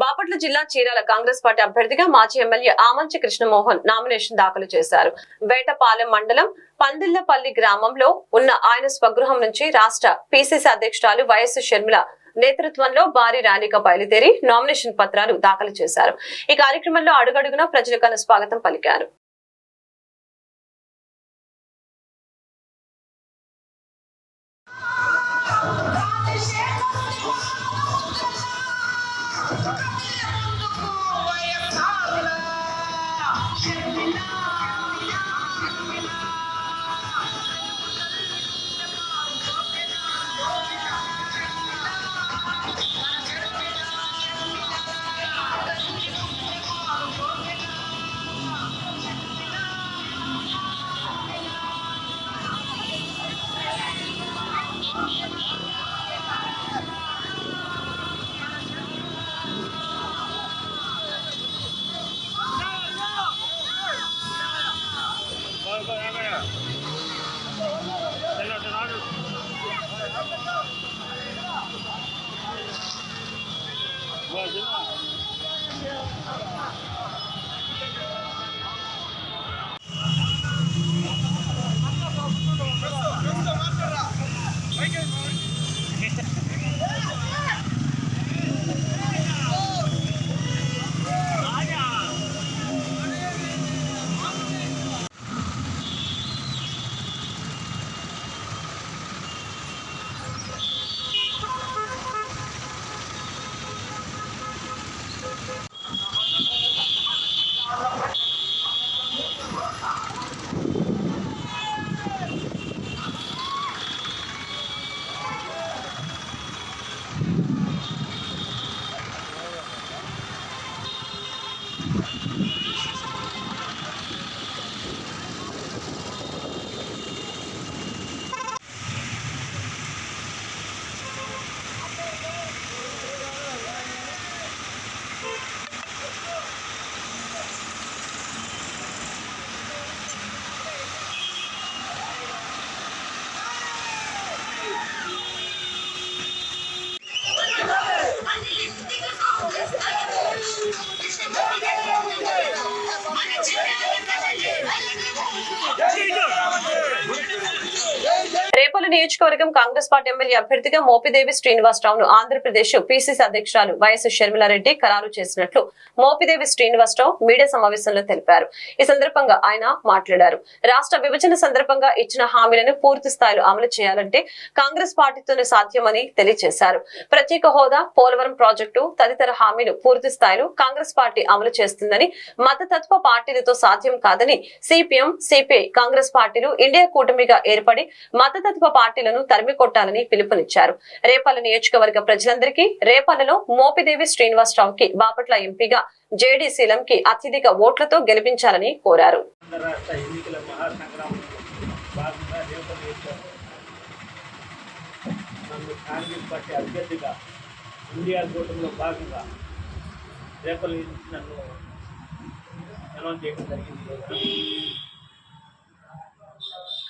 బాపట్ల జిల్లా చీరాల కాంగ్రెస్ పార్టీ అభ్యర్థిగా మాజీ ఎమ్మెల్యే ఆమంచి కృష్ణమోహన్ నామినేషన్ దాఖలు చేశారు. వేటపాలెం మండలం పందిల్లపల్లి గ్రామంలో ఉన్న ఆయన స్వగృహం నుంచి రాష్ట్ర పిసిసి అధ్యక్షురాలు వైఎస్ షర్మిల నేతృత్వంలో భారీ ర్యాలీగా బయలుదేరి నామినేషన్ పత్రాలు దాఖలు చేశారు. ఈ కార్యక్రమంలో అడుగడుగునా ప్రజలకు స్వాగతం పలికారు. నియోజకవర్గం కాంగ్రెస్ పార్టీ ఎమ్మెల్యే అభ్యర్థిగా మోపిదేవి శ్రీనివాసరావును ఆంధ్రప్రదేశ్ పిసిసి అధ్యక్షురాలు వైఎస్ షర్మిలారెడ్డి ఖరారు చేసినట్లు మోపిదేవి శ్రీనివాసరావు మీడియా సమావేశంలో తెలిపారు. ఈ సందర్భంగా ఆయన మాట్లాడారు. రాష్ట్ర విభజన సందర్భంగా ఇచ్చిన హామీలను పూర్తి స్థాయిలో అమలు చేయాలంటే కాంగ్రెస్ పార్టీతోనే సాధ్యమని తెలియజేశారు. ప్రత్యేక హోదా పోలవరం ప్రాజెక్టు తదితర హామీలు పూర్తి స్థాయిలో కాంగ్రెస్ పార్టీ అమలు చేస్తుందని మతతత్వ పార్టీలతో సాధ్యం కాదని సిపిఎం సిపిఐ కాంగ్రెస్ పార్టీలు ఇండియా కూటమిగా ఏర్పడి మతతత్వ పార్టీలను తరిమి కొట్టాలని పిలుపునిచ్చారు. రేపల్ల నియోజకవర్గ ప్రజలందరికీ రేపాలలో మోపిదేవి శ్రీనివాసరావుకి బాపట్ల ఎంపీగా జేడీసీలం కి అత్యధిక ఓట్లతో గెలిపించాలని కోరారు. నన్ను కాంగ్రెస్ పార్టీ అభ్యర్థిగా ఇండియా కూటమిలో భాగంగా రేపటి నుంచి నన్ను అనౌన్స్ చేయడం జరిగింది.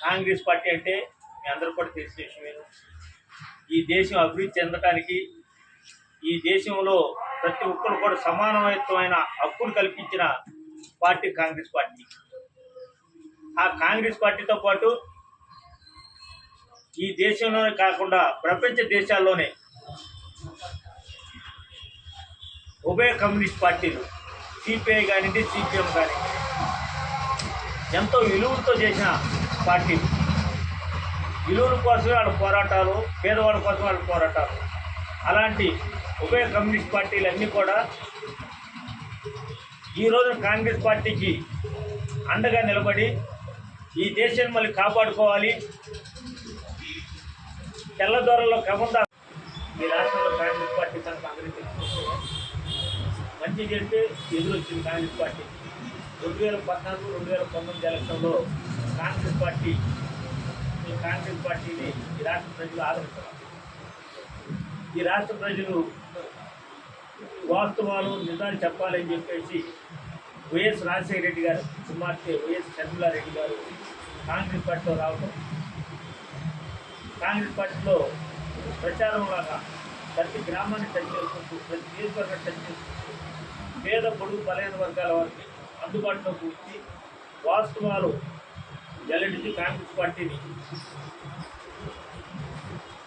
కాంగ్రెస్ పార్టీ అంటే అందరూ కూడా తెలిసిన విషయమేను ఈ దేశం అభివృద్ధి చెందడానికి ఈ దేశంలో ప్రతి ఒక్కరు కూడా సమానమైన హక్కులు కల్పించిన పార్టీ కాంగ్రెస్ పార్టీ. ఆ కాంగ్రెస్ పార్టీతో పాటు ఈ దేశంలోనే కాకుండా ప్రపంచ దేశాల్లోనే ఉభయ కమ్యూనిస్ట్ పార్టీలు సిపిఐ కానివ్వండి సిపిఎం కానివ్వండి ఎంతో విలువలతో చేసిన పార్టీలు. విలువల కోసమే వాళ్ళ పోరాటాలు పేదవాళ్ళ కోసం వాళ్ళ పోరాటాలు. అలాంటి ఉభయ కమ్యూనిస్ట్ పార్టీలు అన్నీ కూడా ఈరోజు కాంగ్రెస్ పార్టీకి అండగా నిలబడి ఈ దేశాన్ని మళ్ళీ కాపాడుకోవాలి. తెల్లదొరల్లో కమందా ఈ రాష్ట్రంలో కాంగ్రెస్ పార్టీ తనకు అందరికీ మంచి చేస్తే ఎదురొచ్చింది కాంగ్రెస్ పార్టీ. రెండు వేల పద్నాలుగు రెండు వేల పంతొమ్మిది ఎలక్షన్లో కాంగ్రెస్ పార్టీ ఈ కాంగ్రెస్ పార్టీని ఈ రాష్ట్ర ప్రజలు ఆదరిస్తున్నారు. ఈ రాష్ట్ర ప్రజలు వాస్తవాలు నిజాలు చెప్పాలని చెప్పేసి వైఎస్ రాజశేఖర రెడ్డి గారు కుమార్తె వైఎస్ షర్మిలారెడ్డి గారు కాంగ్రెస్ పార్టీలో రావడం కాంగ్రెస్ పార్టీలో ప్రచారం లాగా ప్రతి గ్రామాన్ని టచ్ చేసుకుంటూ ప్రతి నియోజకవర్గాన్ని టచ్ చేసుకుంటూ పేద పొడుగు బలహీన వర్గాల వారికి అందుబాటులోకి వచ్చి వాస్తవాలు వెల్లడించి కాంగ్రెస్ పార్టీని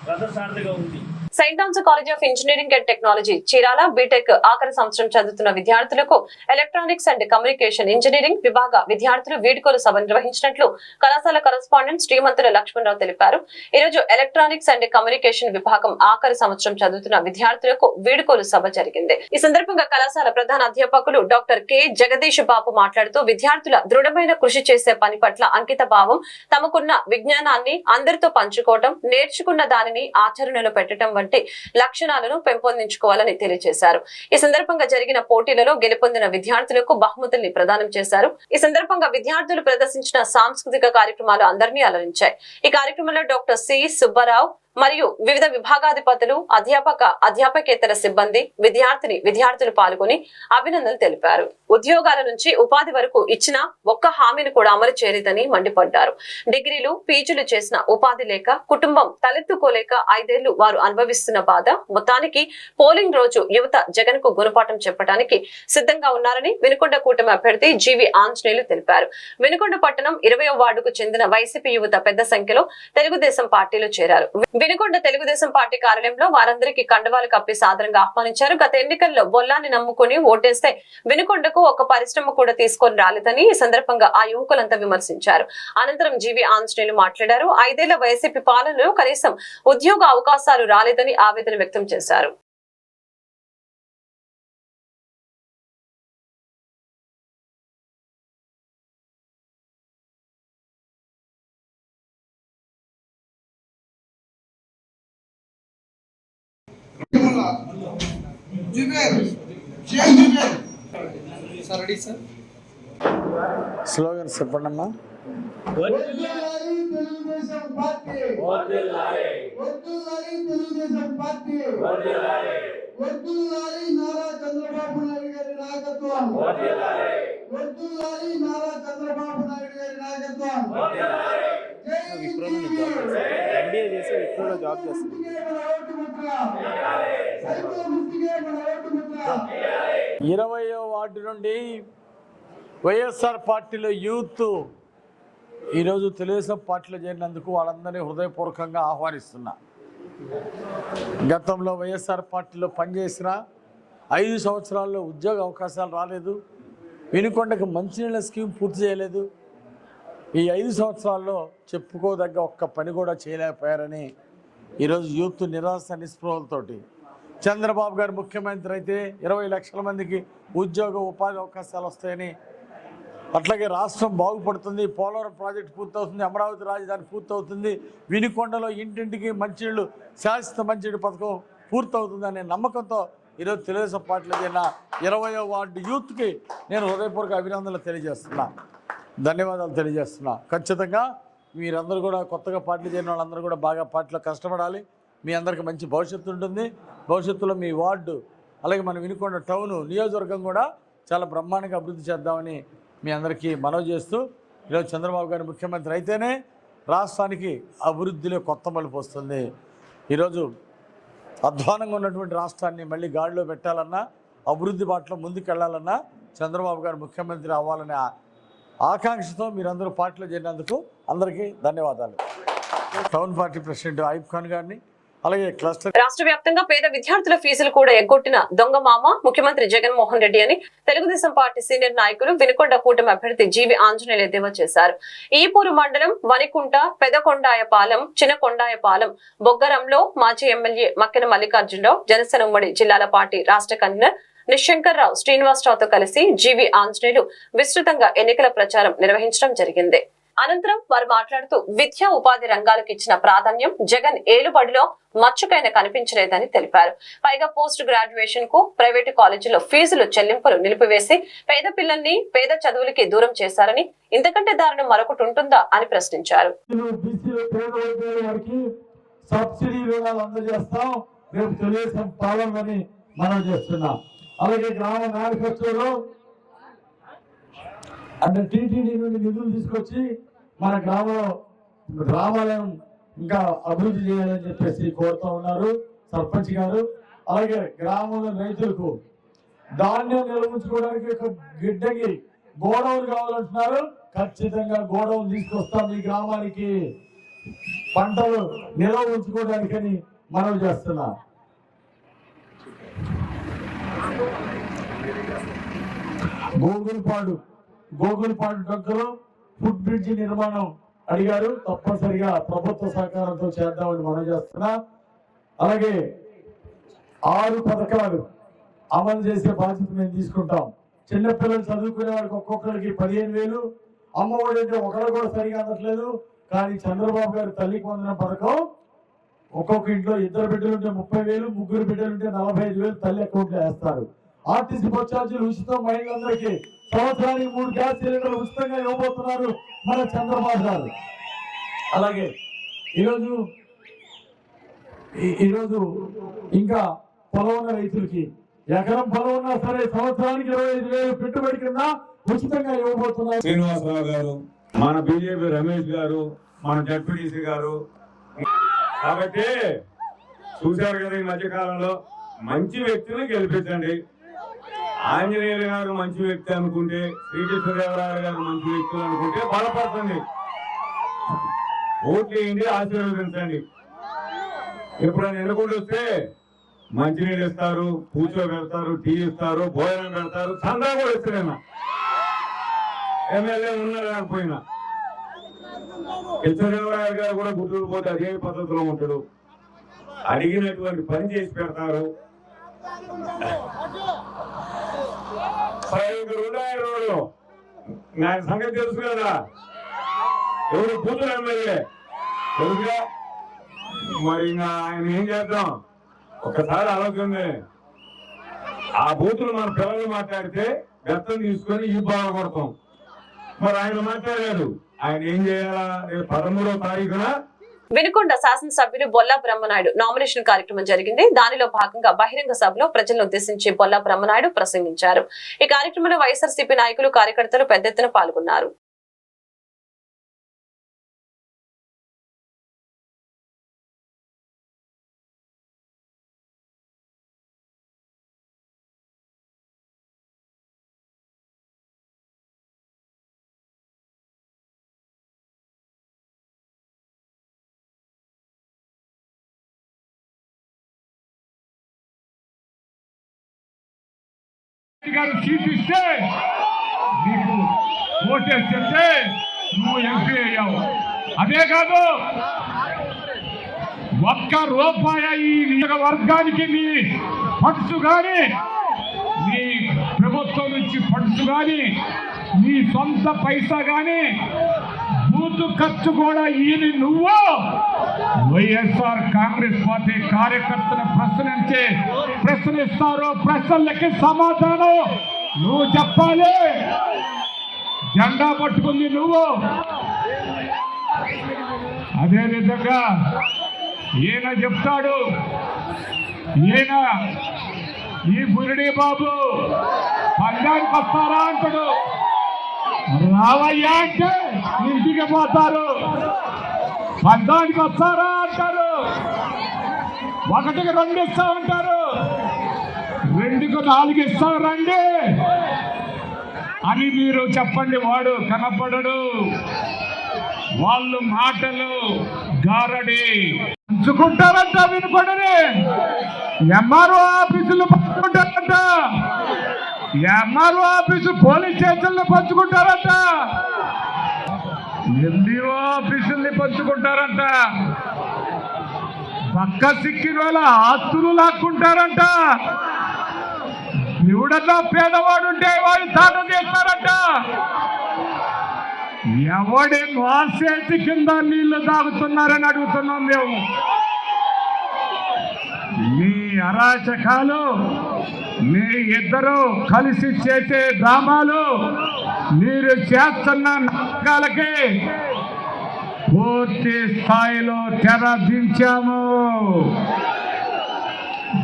రథసారథిగా ఉంది. Saint Thomas college of engineering and technology Chirala B Tech ఆఖరి సంవత్సరం చదువుతున్న విద్యార్థులకు ఎలక్ట్రానిక్స్ అండ్ కమ్యూనికేషన్ ఇంజనీరింగ్ విభాగ విద్యార్థులు వీడ్కోలు సభ నిర్వహించినట్లు కళాశాల కరస్పాండెంట్ శ్రీమంతుల లక్ష్మణరావు తెలిపారు. ఈ రోజు ఎలక్ట్రానిక్స్ అండ్ కమ్యూనికేషన్ విభాగం ఆఖరి సంవత్సరం చదువుతున్న విద్యార్థులకు వీడ్కోలు సభ జరిగింది. ఈ సందర్భంగా కళాశాల ప్రధాన అధ్యాపకులు డాక్టర్ కె జగదీష్ బాబు మాట్లాడుతూ విద్యార్థుల దృఢమైన కృషి చేసే పని పట్ల అంకిత భావం తమకున్న విజ్ఞానాన్ని అందరితో పంచుకోవడం నేర్చుకున్న దానిని ఆచరణలో పెట్టడం వంటి లక్షణాలను పెంపొందించుకోవాలని తెలియజేశారు. ఈ సందర్భంగా జరిగిన పోటీలలో గెలుపొందిన విద్యార్థులకు బహుమతుల్ని ప్రదానం చేశారు. ఈ సందర్భంగా విద్యార్థులు ప్రదర్శించిన సాంస్కృతిక కార్యక్రమాలు అందరినీ అలరించాయి. ఈ కార్యక్రమంలో డాక్టర్ సి సుబ్బారావు మరియు వివిధ విభాగాధిపతులు అధ్యాపక అధ్యాపకేతర సిబ్బంది విద్యార్థిని విద్యార్థులు పాల్గొని అభినందనలు తెలిపారు. ఉద్యోగాల నుంచి ఉపాధి వరకు ఇచ్చిన ఒక్క హామీని కూడా అమలు చేయలేదని మండిపడ్డారు. డిగ్రీలు పీజీలు చేసిన ఉపాధి లేక కుటుంబం తలెత్తుకోలేక ఐదేళ్ళు వారు అనుభవిస్తున్న బాధ మొత్తానికి పోలింగ్ రోజు యువత జగన్కు గుణపాఠం చెప్పడానికి సిద్ధంగా ఉన్నారని వినుకొండ కూటమి అభ్యర్థి జీవి ఆంజనేయులు తెలిపారు. వినుకొండ పట్టణం ఇరవయో వార్డుకు చెందిన వైసీపీ యువత పెద్ద సంఖ్యలో తెలుగుదేశం పార్టీలో చేరారు. వినుకొండ తెలుగుదేశం పార్టీ కార్యాలయంలో వారందరికీ కండవాలు కప్పి సాదరంగా ఆహ్వానించారు. గత ఎన్నికల్లో బొల్లాన్ని నమ్ముకుని ఓటేస్తే వినుకొండకు ఒక పరిశ్రమ కూడా తీసుకొని రాలేదని ఈ సందర్భంగా ఆ యువకులంతా విమర్శించారు. అనంతరం జీవి ఆంజనేయులు మాట్లాడారు. ఐదేళ్ళ వైసీపీ పాలనలో కనీసం ఉద్యోగ అవకాశాలు రాలేదని ఆవేదన వ్యక్తం చేశారు. Zuber Shaikh Zuber. Sir ready sir? Slogans చెప్పండమ్మా. వద్దులాలి. తెలుగుదేశం పార్టీ వద్దులాలి తెలుగుదేశం పార్టీ వద్దులాలి నారా చంద్రబాబు నాయుడు గారి నాయకత్వం వద్దులాలి నారా చంద్రబాబు నాయుడు గారి నాయకత్వం జై ఎంబీఏ జాబ్ చేస్తుంది గుర్తుకే మన ఇరవయో వార్డు నుండి వైఎస్ఆర్ పార్టీలో యూత్ ఈరోజు తెలుగుదేశం పార్టీలో చేరినందుకు వాళ్ళందరినీ హృదయపూర్వకంగా ఆహ్వానిస్తున్నా. గతంలో వైఎస్ఆర్ పార్టీలో పనిచేసిన ఐదు సంవత్సరాల్లో ఉద్యోగ అవకాశాలు రాలేదు. వినుకొండకు మంచినీళ్ళ స్కీమ్ పూర్తి చేయలేదు. ఈ ఐదు సంవత్సరాల్లో చెప్పుకోదగ్గ ఒక్క పని కూడా చేయలేకపోయారని ఈరోజు యూత్ నిరాశ నిస్పృహలతోటి చంద్రబాబు గారు ముఖ్యమంత్రి అయితే ఇరవై లక్షల మందికి ఉద్యోగ ఉపాధి అవకాశాలు వస్తాయని అట్లాగే రాష్ట్రం బాగుపడుతుంది పోలవరం ప్రాజెక్టు పూర్తవుతుంది అమరావతి రాజధాని పూర్తవుతుంది వినికొండలో ఇంటింటికి మంచినీళ్ళు శాశ్వత మంచినీళ్ళు పథకం పూర్తవుతుందనే నమ్మకంతో ఈరోజు తెలుగుదేశం పార్టీలో చేరిన ఇరవయో వార్డు యూత్కి నేను హృదయపూర్వక అభినందనలు తెలియజేస్తున్నాను ధన్యవాదాలు తెలియజేస్తున్నా. ఖచ్చితంగా మీరందరూ కూడా కొత్తగా పార్టీలు చేరిన వాళ్ళందరూ కూడా బాగా పార్టీలో కష్టపడాలి. మీ అందరికి మంచి భవిష్యత్తు ఉంటుంది. భవిష్యత్తులో మీ వార్డు అలాగే మనం వినుకొండ టౌను నియోజకవర్గం కూడా చాలా బ్రహ్మాండంగా అభివృద్ధి చేద్దామని మీ అందరికీ మనవి చేస్తూ ఈరోజు చంద్రబాబు గారు ముఖ్యమంత్రి అయితేనే రాష్ట్రానికి అభివృద్ధిలో కొత్త మలుపు వస్తుంది. ఈరోజు అధ్వానంగా ఉన్నటువంటి రాష్ట్రాన్ని మళ్ళీ గాడిలో పెట్టాలన్నా అభివృద్ధి బాటలో ముందుకెళ్ళాలన్నా చంద్రబాబు గారు ముఖ్యమంత్రి అవ్వాలనే ఆకాంక్షతో మీరందరూ పార్టీలో చేరినందుకు అందరికీ ధన్యవాదాలు. Town party president Ayub Khan గారిని అలాగే క్లస్టర్ రాష్ట్ర వ్యాప్తంగా పేద విద్యార్థుల ఫీజులు కూడా ఎగ్గొట్టిన దొంగ మామ ముఖ్యమంత్రి జగన్మోహన్ రెడ్డి అని తెలుగుదేశం పార్టీ సీనియర్ నాయకులు వినుకొండ కూటమి అభ్యర్థి జీవి ఆంజనేయులు ఎద్దేవా చేశారు. ఈపూరు మండలం వనికుంట పెదకొండాయపాలెం చిన్నకొండాయపాలెం బొగ్గరంలో మాజీ ఎమ్మెల్యే మక్కెన మల్లికార్జునరావు జనసేన ఉమ్మడి జిల్లాల పార్టీ రాష్ట్ర కన్వీనర్ నిశంకర్రావు శ్రీనివాసరావుతో కలిసి జీవి ఆంజనేయులు విస్తృతంగా ఎన్నికల ప్రచారం నిర్వహించడం జరిగింది. అనంతరం వారు మాట్లాడుతూ విద్యా ఉపాధి రంగాలకు ఇచ్చిన ప్రాధాన్యం జగన్ ఏలుబడిలో మచ్చుకైన కనిపించలేదని తెలిపారు. పైగా పోస్ట్ గ్రాడ్యుయేషన్కు ప్రైవేటు కాలేజీలో ఫీజులు చెల్లింపులు నిలిపివేసి పేద పిల్లల్ని పేద చదువులకి దూరం చేశారని ఇంతకంటే దారుణం మరొకటి ఉంటుందా అని ప్రశ్నించారు. సబ్సిడీ అందజేస్తాం. రేపు పాలనని మనం చేస్తున్నాం. అలాగే గ్రామ మేనిఫెస్టోలో అంటే టీటీడీ నుండి నిధులు తీసుకొచ్చి మన గ్రామంలో గ్రామాలయం ఇంకా అభివృద్ధి చేయాలని చెప్పేసి కోరుతా ఉన్నారు సర్పంచ్ గారు. అలాగే గ్రామంలో రైతులకు ధాన్యం నిల్వించుకోవడానికి ఒక గిడ్డకి గోడౌన్ కావాలంటున్నారు. ఖచ్చితంగా గోడౌన్ తీసుకొస్తాం ఈ గ్రామానికి. పంటలు నిల్వ ఉంచుకోవడానికని మనవి చేస్తున్నా గోగులపాడు గోగులపాడు దగ్గర ఫుడ్ బ్రిడ్జ్ నిర్మాణం అడిగారు. తప్పనిసరిగా ప్రభుత్వ సహకారంతో చేద్దామని మనం చేస్తున్నా. అలాగే ఆరు పథకాలు అమలు చేసే బాధ్యత మేము తీసుకుంటాం. చిన్నపిల్లలు చదువుకునే వాడికి ఒక్కొక్కరికి పదిహేను వేలు. అమ్మఒడి అంటే ఒకరు కూడా సరిగా అందట్లేదు. కానీ చంద్రబాబు గారు తల్లికి వందన పథకం ఒక్కొక్క ఇంట్లో ఇద్దరు బిడ్డలు ఉంటే ముప్పై వేలు ముగ్గురు బిడ్డలు ఉంటే నలభై ఐదు వేలు తల్లి అకౌంట్లో వేస్తారు. ఆర్టీసీ బస్ ఛార్జీలు ఉచితం మహిళలందరికీ సంవత్సరానికి మూడు గ్యాస్ సిలిండర్లు ఉచితంగా ఇవ్వబోతున్నారు మన చంద్రబాబు గారు. అలాగే ఈరోజు ఈ- ఈరోజు ఇంకా పొలం ఉన్న రైతులకి ఎకరం పొలం ఉన్నా సరే సంవత్సరానికి ఇరవై ఐదు వేలు పెట్టుబడి కింద ఉచితంగా ఇవ్వబోతున్నారు. శ్రీనివాసరావు గారు మన బీజేపీ రమేష్ గారు మన జడ్పీటీసీ గారు కాబట్టి చూశారు కదా ఈ మధ్యకాలంలో మంచి వ్యక్తిని గెలిపించండి. ఆంజనేయులు గారు మంచి వ్యక్తి అనుకుంటే శ్రీకృష్ణదేవరాయలు గారు మంచి వ్యక్తులు అనుకుంటే బలపడుతుంది ఓట్లు వేయండి ఆశీర్వదించండి. ఎప్పుడైనా ఎన్నుకుంటూ వస్తే మంచినీళ్ళు ఇస్తారు కూర్చో పెడతారు టీ ఇస్తారు భోజనం పెడతారు చందా కూడా ఇస్తారేనా ఎమ్మెల్యే ఉన్నా లేకపోయినా. కృష్ణదేవరాయలు గారు కూడా గుంటూరు పోతే అదే పద్ధతిలో ఉంటాడు. అడిగినటువంటి పని చేసి పెడతారు. ఇక్కడ ఉన్నాయి రోడ్లు నా సంగతి తెలుసు కదా. ఎవరు? కూతురు ఎమ్మెల్యే. తెలుసుగా? మరి ఇంకా ఆయన ఏం చేద్దాం? ఒకసారి ఆలోచన. ఆ బూతులు మన పిల్లలు మాట్లాడితే గతం తీసుకొని ఈ బాగా కొడతాం మరి ఆయన మాట్లాడాడు. ఆయన ఏం చేయాలా? రేపు పదమూడవ తారీఖున వినుకొండ శాసనసభ్యులు బొల్లా బ్రహ్మనాయుడు నామినేషన్ కార్యక్రమం జరిగింది. దానిలో భాగంగా బహిరంగ సభలో ప్రజలను ఉద్దేశించి బొల్లా బ్రహ్మనాయుడు ప్రసంగించారు. ఈ కార్యక్రమంలో వైఎస్ఆర్సీపీ నాయకులు కార్యకర్తలు పెద్ద ఎత్తున పాల్గొన్నారు. గారు సీట్ ఇస్తే నీకు చెప్తే నువ్వు ఎంపీ అయ్యావు. అదే కాదు ఒక్క రూపాయి ఈ నియోజకవర్గానికి నీ ఫండ్స్ కానీ నీ ప్రభుత్వం నుంచి ఫండ్స్ కానీ నీ సొంత పైసా కానీ బూత్ ఖర్చు కూడా ఈయన నువ్వు వైఎస్ఆర్ కాంగ్రెస్ పార్టీ కార్యకర్తను ప్రశ్నించి ప్రశ్నిస్తారు. ప్రశ్నలకి సమాధానం నువ్వు చెప్పాలి. జెండా పట్టుకుంది నువ్వు. అదే విధంగా ఈయన చెప్తాడు. ఈయన ఈ బురిడి బాబు పందానికి వస్తారా అంటాడు. రావయ్యా అంటే ఇంటికి పోతారు. పందానికి వస్తారా అంటారు? ఒకటికి రెండు ఇస్తా ఉంటారు. రెండుకు నాలుగు ఇస్తా రండి. అని మీరు చెప్పండి వాడు కనపడడు. వాళ్ళు మాటలు గారడి. పంచుకుంటారంట వినపడని ఎంఆర్ఓ ఆఫీసులు పంచుకుంటారంట. ఎంఆర్ఓ ఆఫీసు పోలీస్ స్టేషన్లు పంచుకుంటారంట. ఎండిఓ ఆఫీసుల్ని పంచుకుంటారంట. పక్క సిక్కిన వాళ్ళ ఆస్తులు లాక్కుంటారంట. ఎవడన్నా పేదవాడుంటే వాడు తాటం చేస్తారంట. ఎవడి వాసేటి కింద నీళ్ళు తాగుతున్నారని అడుగుతున్నాం మేము. మీ అరాచకాలు మీ ఇద్దరు కలిసి చేసే డ్రామాలు మీరు చేస్తున్న నాటకాలకి పూర్తి స్థాయిలో తెర దించాము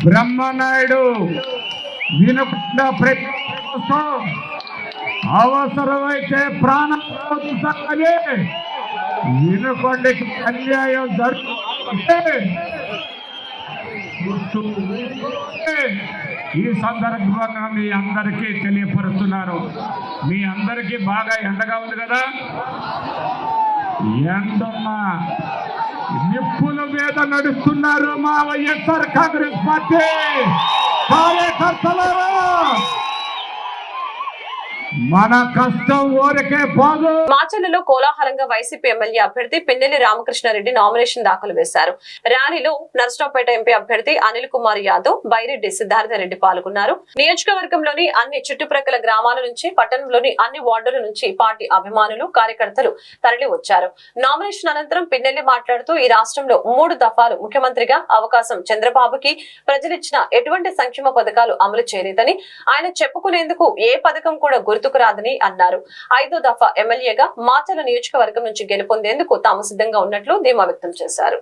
బ్రహ్మనాయుడు వినకుండా ప్రయత్నం కోసం అవసరమైతే ప్రాణం వినుకొండకి అన్యాయం జరుగుతుంది ఈ సందర్భంగా మీ అందరికీ తెలియపరుస్తున్నారు. మీ అందరికీ బాగా ఎండగా ఉంది కదా? ఎండున్నా నిప్పుల మీద నడుస్తున్నారు మా వైఎస్ఆర్ కాంగ్రెస్ పార్టీ. కార్యకర్తలారా మన కష్టం ఊరికే పోదు మాచర్లలో కోలాహలంగా వైసీపీ ఎమ్మెల్యే అభ్యర్థి పిన్నెల్లి రామకృష్ణారెడ్డి నామినేషన్ దాఖలు వేశారు. ర్యాలీలో నర్సరావుపేట ఎంపీ అభ్యర్థి అనిల్ కుమార్ యాదవ్ బైరెడ్డి సిద్ధార్థ రెడ్డి పాల్గొన్నారు. నియోజకవర్గంలోని అన్ని చుట్టుప్రక్కల గ్రామాల నుంచి పట్టణంలోని అన్ని వార్డుల నుంచి పార్టీ అభిమానులు కార్యకర్తలు తరలి వచ్చారు. నామినేషన్ అనంతరం పిన్నెల్లి మాట్లాడుతూ ఈ రాష్ట్రంలో మూడు దఫాలు ముఖ్యమంత్రిగా అవకాశం చంద్రబాబుకి ప్రజలిచ్చిన ఎటువంటి సంక్షేమ పథకాలు అమలు చేయలేదని ఆయన చెప్పుకునేందుకు ఏ పథకం కూడా గుర్తుకు రాదని అన్నారు. ఐదో దఫా ఎమ్మెల్యేగా మాచల నియోజకవర్గం నుంచి గెలుపొందేందుకు తాము సిద్ధంగా ఉన్నట్లు ధీమా వ్యక్తం చేశారు.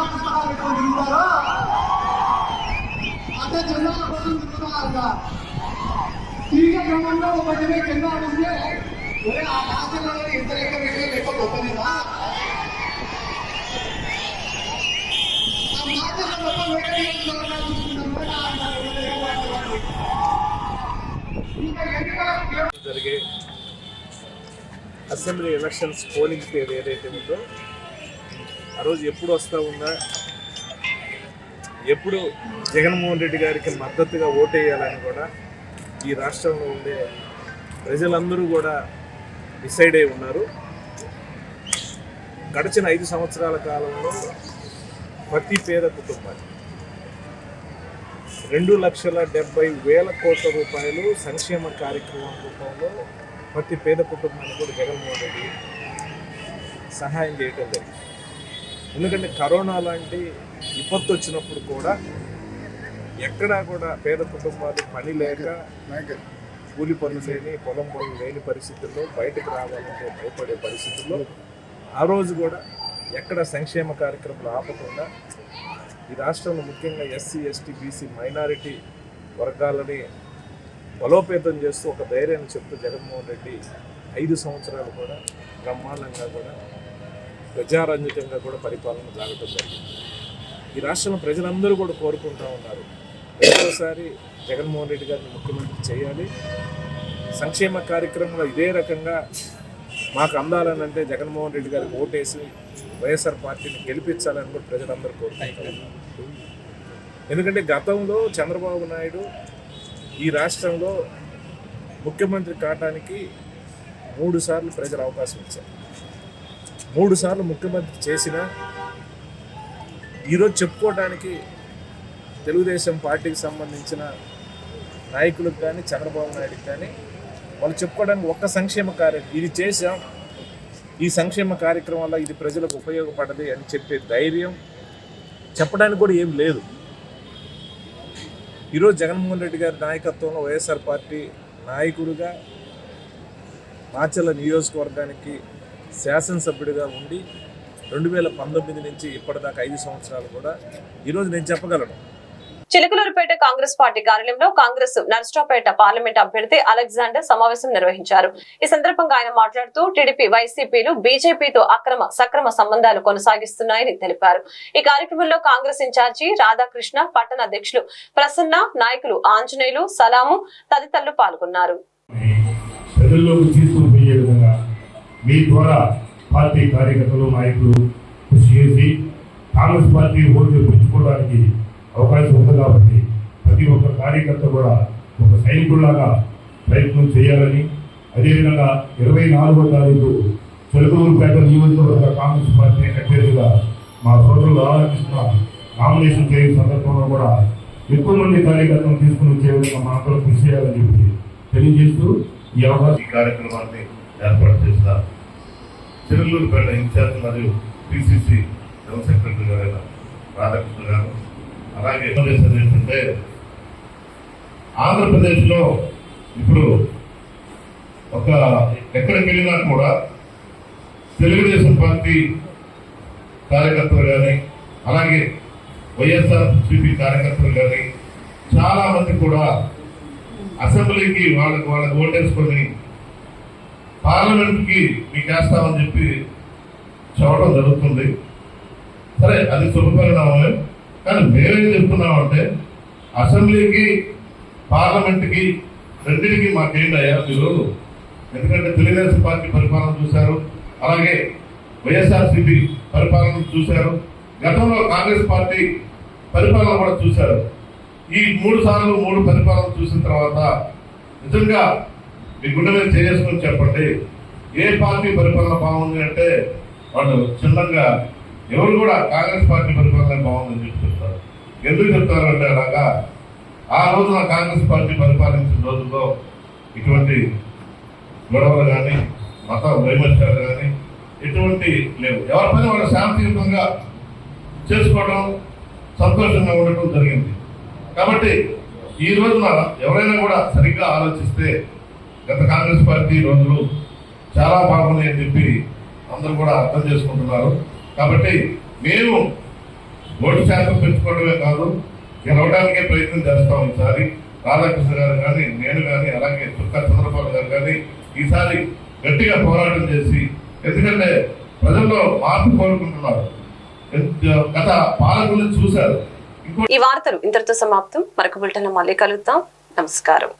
పుస్తకాలు పెట్టుకొని తిరుగుతారో అంటే చందాల కోసం తిరుగుతున్నారు తిరిగే క్రమంలో ఒక దిగే చందాలు ఉంటే ఒరే ఆ భాషలో ఎంత లెక్క పెట్టే లెక్క గొప్పదిగా ఆ మాటల గొప్ప వేరే ఇంకా ఎన్నికల జరిగే అసెంబ్లీ ఎలక్షన్స్ పోలింగ్ పేరు ఏదైతే ఉందో ఆ రోజు ఎప్పుడు వస్తూ ఉందా ఎప్పుడు జగన్మోహన్ రెడ్డి గారికి మద్దతుగా ఓటేయాలని కూడా ఈ రాష్ట్రంలో ఉండే ప్రజలందరూ కూడా డిసైడ్ అయి ఉన్నారు. గడిచిన ఐదు సంవత్సరాల కాలంలో ప్రతి పేద కుటుంబానికి రెండు లక్షల డెబ్బై వేల కోట్ల రూపాయలు సంక్షేమ కార్యక్రమం రూపంలో ప్రతి పేద కుటుంబానికి కూడా జగన్మోహన్ రెడ్డి సహాయం చేయటం జరిగింది. ఎందుకంటే కరోనా లాంటి విపత్తు వచ్చినప్పుడు కూడా ఎక్కడా కూడా పేద కుటుంబాలు పని లేక కూలి పనులు లేని పొలం పనులు లేని పరిస్థితుల్లో బయటకు రావాలంటే భయపడే పరిస్థితుల్లో ఆ రోజు కూడా ఎక్కడ సంక్షేమ కార్యక్రమాలు ఆపకుండా ఈ రాష్ట్రంలో ముఖ్యంగా ఎస్సీ ఎస్టీ బీసీ మైనారిటీ వర్గాలని బలోపేతం చేస్తూ ఒక ధైర్యాన్ని చెప్తూ జగన్మోహన్ రెడ్డి ఐదు సంవత్సరాలు కూడా బ్రహ్మాండంగా కూడా ప్రజారంజకంగా కూడా పరిపాలన సాగటం జరిగింది. ఈ రాష్ట్రంలో ప్రజలందరూ కూడా కోరుకుంటా ఉన్నారు. రెండోసారి జగన్మోహన్ రెడ్డి గారిని ముఖ్యమంత్రి చేయాలి. సంక్షేమ కార్యక్రమంలో ఇదే రకంగా మాకు అందాలని అంటే జగన్మోహన్ రెడ్డి గారికి ఓటేసి వైఎస్ఆర్ పార్టీని గెలిపించాలని కూడా ప్రజలందరూ కోరుకుంటారు ఎందుకంటే గతంలో చంద్రబాబు నాయుడు ఈ రాష్ట్రంలో ముఖ్యమంత్రి కావటానికి మూడు సార్లు ప్రజలు అవకాశం ఇచ్చారు. మూడు సార్లు ముఖ్యమంత్రి చేసిన ఈరోజు చెప్పుకోవడానికి తెలుగుదేశం పార్టీకి సంబంధించిన నాయకులకు కానీ చంద్రబాబు నాయుడుకి కానీ వాళ్ళు చెప్పుకోవడానికి ఒక్క సంక్షేమ కార్యం ఇది చేశాం. ఈ సంక్షేమ కార్యక్రమం వల్ల ఇది ప్రజలకు ఉపయోగపడది అని చెప్పే ధైర్యం చెప్పడానికి కూడా ఏం లేదు. ఈరోజు జగన్మోహన్ రెడ్డి గారి నాయకత్వంలో వైఎస్ఆర్ పార్టీ నాయకుడిగా మాచల నియోజకవర్గానికి శాసనసభ్యుడిగా ఉండి రెండు వేల పంతొమ్మిది నుంచి ఇప్పటిదాకా ఐదు సంవత్సరాలు కూడా ఈరోజు నేను చెప్పగలను. చిలుకలూరుపేట కాంగ్రెస్ పార్టీ కార్యాలయంలో కాంగ్రెస్ నర్సరావుపేట పార్లమెంట్ అభ్యర్థి అలెగ్జాండర్ సమావేశం నిర్వహించారు. ఈ సందర్భంగా ఆయన మాట్లాడుతూ టీడీపీ వైసీపీలు బీజేపీతో అక్రమ సక్రమ సంబంధాలు కొనసాగిస్తున్నాయని తెలిపారు. ఈ కార్యక్రమంలో కాంగ్రెస్ ఇన్ఛార్జి రాధాకృష్ణ పట్టణ అధ్యక్షులు ప్రసన్న నాయకులు ఆంజనేయులు సలాము తదితరులు పాల్గొన్నారు. మీ ద్వారా పార్టీ కార్యకర్తలు నాయకులు కృషి చేసి కాంగ్రెస్ పార్టీ ఓట్లు పెంచుకోవడానికి అవకాశం ఉంది కాబట్టి ప్రతి ఒక్క కార్యకర్త కూడా ఒక సైనికుల్లాగా ప్రయత్నం చేయాలని అదేవిధంగా ఇరవై నాలుగో తారీఖు చెలుకూరుపేట నియోజకవర్గ కాంగ్రెస్ పార్టీ అభ్యర్థిగా మా సోదరులు రాధాకృష్ణ నామినేషన్ చేయని సందర్భంలో కూడా ఎక్కువ మంది కార్యకర్తలు తీసుకుని వచ్చే విధంగా మనందరం కృషి చేయాలని చెప్పి తెలియజేస్తూ ఈ అవకాశం కార్యక్రమాన్ని ఏర్పాటు చేస్తారు చిరులూరుపేట ఇన్ఛార్జ్ మరియు పిసిసి జనరల్ సెక్రటరీ గారైన రాధాకృష్ణ గారు. అలాగే ఏంటంటే ఆంధ్రప్రదేశ్లో ఇప్పుడు ఒక ఎక్కడికి వెళ్ళినా కూడా తెలుగుదేశం పార్టీ కార్యకర్తలు కానీ అలాగే వైఎస్ఆర్ సిపి కార్యకర్తలు కానీ చాలా మంది కూడా అసెంబ్లీకి వాళ్ళకి వాళ్ళకి ఓటేసుకొని పార్లమెంట్కి మీకు వేస్తామని చెప్పి చెప్పడం జరుగుతుంది. సరే అది శుభపరిణామమే. కానీ మేమేం చెప్తున్నామంటే అసెంబ్లీకి పార్లమెంట్కి రెండింటికి మాకేంటి అయ్యా మీరు ఎందుకంటే తెలుగుదేశం పార్టీ పరిపాలన చూశారు అలాగే వైఎస్ఆర్సీపీ పరిపాలన చూశారు గతంలో కాంగ్రెస్ పార్టీ పరిపాలన కూడా చూశారు. ఈ మూడు సార్లు మూడు పరిపాలన చూసిన తర్వాత నిజంగా మీ గుండె మీద చేసుకొని చెప్పండి. ఏ పార్టీ పరిపాలన బాగుంది అంటే వాళ్ళు చిన్నగా ఎవరు కూడా కాంగ్రెస్ పార్టీ పరిపాలన బాగుందని చెప్పి చెప్తారు. ఎందుకు చెప్తారంటే అలాగా? ఆ రోజున కాంగ్రెస్ పార్టీ పరిపాలించిన రోజుల్లో ఇటువంటి గొడవలు కానీ మత వైమర్శాలు కానీ ఎటువంటి లేవు. ఎవరిపైన వాళ్ళు శాంతియుతంగా చేసుకోవడం సంతోషంగా ఉండటం జరిగింది. కాబట్టి ఈ రోజున ఎవరైనా కూడా సరిగ్గా ఆలోచిస్తే గత కాంగ్రెస్ పార్టీ రోజులు చాలా బాగున్నాయని చెప్పి అందరూ కూడా అర్థం చేసుకుంటున్నారు. కాబట్టి మేము ఓటు శాతం పెంచుకోవడమే కాదు గెలవడానికే ప్రయత్నం చేస్తాం ఈసారి. రాధాకృష్ణ గారు కానీ నేను కానీ అలాగే చుక్క చంద్రబాబు గారు కానీ ఈసారి గట్టిగా పోరాటం చేసి ఎందుకంటే ప్రజల్లో మార్పు కోరుకుంటున్నారు. గత పాలకులను చూశారు. ఈ వార్తలు ఇంతటితో సమాప్తం. మరొక బులెటిన్ మళ్ళీ కలుద్దాం. నమస్కారం.